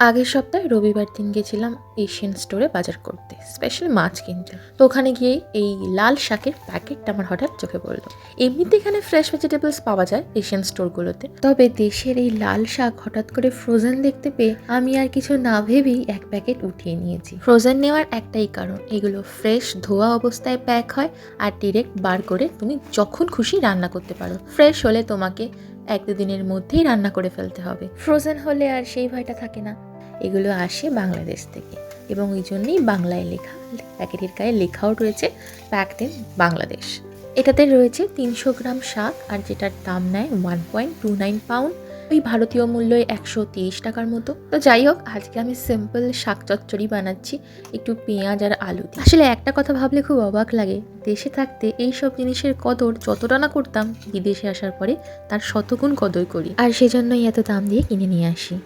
আগের সপ্তাহে রবিবার দিন গেছিলাম এশিয়ান স্টোরে বাজার করতে স্পেশাল মাছ কিনতে। তো ওখানে গিয়ে এই লাল শাকের প্যাকেটটা আমার হঠাৎ চোখে পড়ল। এমনিতে এখানে ফ্রেশ ভেজিটেবলস পাওয়া যায় এশিয়ান স্টোরগুলোতে তবে দেশের এই লাল শাক হঠাৎ করে ফ্রোজেন দেখতে পেয়ে আমি আর কিছু না ভেবেই এক প্যাকেট উঠিয়ে নিয়েছি। ফ্রোজেন নেওয়ার একটাই কারণ, এগুলো ফ্রেশ ধোয়া অবস্থায় প্যাক হয় আর ডিরেক্ট বার করে তুমি যখন খুশি রান্না করতে পারো। ফ্রেশ হলে তোমাকে এক দুদিনের মধ্যেই রান্না করে ফেলতে হবে। ফ্রোজেন হলে আর সেই ভয়টা থাকে না। এগুলো আসে বাংলাদেশ থেকে। এবং ওই জন্যই বাংলায় লেখা, প্যাকেটের গায়ে লেখাও রয়েছে প্যাকড ইন বাংলাদেশ। এটাতে রয়েছে তিনশো গ্রাম শাক আর যেটার দাম নেয় one point two nine pound ওই ভারতীয় মূল্যে একশো তিরিশ টাকার মতো। তো যাই হোক, আজকে আমি সিম্পল শাক চচ্চড়ি বানাচ্ছি, একটু পেঁয়াজ আর আলু দিয়ে। আসলে একটা কথা ভাবলে খুব অবাক লাগে, দেশে থাকতে এই সব জিনিসের কদর যতটা না করতাম, বিদেশে আসার পরে তার শতগুণ কদর করি। আর সেজন্যই এত দাম দিয়ে কিনে নিয়ে আসি।